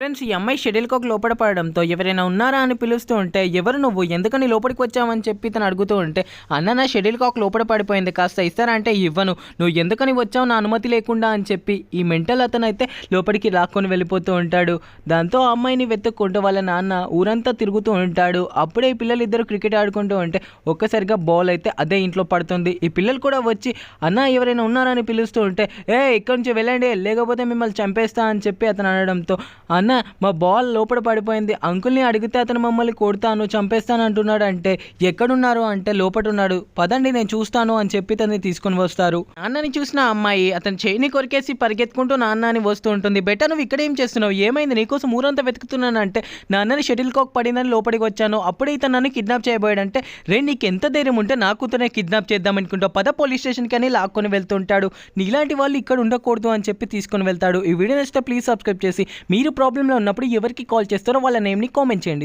Friends ఈ అమ్మాయి schedule కాక్ లోపల పడడంతో ఎవరైనా ఉన్నారా అని పిలుస్తూ ఉంటే ఎవరు నువ్వు? ఎందుకని లోపలికి వచ్చావని చెప్పి తను అడుగుతూ ఉంటే అన్న నా షెడ్యూల్ కాక్ లోపల పడిపోయింది కాస్త ఇస్తారా అంటే ఇవ్వను. నువ్వు ఎందుకని వచ్చావు? నా అనుమతి లేకుండా అని చెప్పి ఈ మెంటల్ అతను అయితే లోపలికి లాక్కొని వెళ్ళిపోతూ ఉంటాడు. దాంతో ఆ అమ్మాయిని వెతుక్కుంటూ వాళ్ళ నాన్న ఊరంతా తిరుగుతూ ఉంటాడు. అప్పుడే ఈ పిల్లలు ఇద్దరు క్రికెట్ ఆడుకుంటూ ఉంటే ఒక్కసారిగా బాల్ అయితే అదే ఇంట్లో పడుతుంది. ఈ పిల్లలు కూడా వచ్చి అన్న ఎవరైనా ఉన్నారా? అని పిలుస్తూ ఉంటే ఏ ఇక్కడి నుంచి వెళ్ళండి లేకపోతే మిమ్మల్ని చంపేస్తా అని చెప్పి అతను అనడంతో అన్న మా బాల్ లోపల పడిపోయింది. అంకుల్ని అడిగితే అతను మమ్మల్ని కొడతాను చంపేస్తాను అంటున్నాడు అంటే ఎక్కడున్నారు? అంటే లోపల ఉన్నాడు పదండి నేను చూస్తాను అని చెప్పి తనని తీసుకొని వస్తారు. నాన్నని చూసిన అమ్మాయి అతను చేయిని కొరికేసి పరిగెత్తుకుంటూ నాన్న అని వస్తూ ఉంటుంది. బెటర్ నువ్వు ఇక్కడ ఏం చేస్తున్నావు? ఏమైంది? నీకోసం ఊరంతా వెతుకుతున్నాను అంటే నాన్నని షటిల్ కాక్ పడిందని లోపలికి వచ్చాను. అప్పుడే ఇతను నన్ను కిడ్నాప్ చేయబోయాడంటే రే నీకు ఎంత ధైర్యం ఉంటే నా కూతురే కిడ్నాప్ చేద్దాం అనుకుంటావు. పద పోలీస్ స్టేషన్కి అని లాక్కొని వెళ్తుంటాడు. నీలాంటి వాళ్ళు ఇక్కడ ఉండకూడదు అని చెప్పి తీసుకొని వెళ్తాడు. ఈ వీడియో నచ్చితే ప్లీజ్ సబ్స్క్రైబ్ చేసి మీరు ప్రాబ్లంలో ఉన్నప్పుడు ఎవరికి కాల్ చేస్తారో వాళ్ళ నేమ్ని కామెంట్ చేయండి.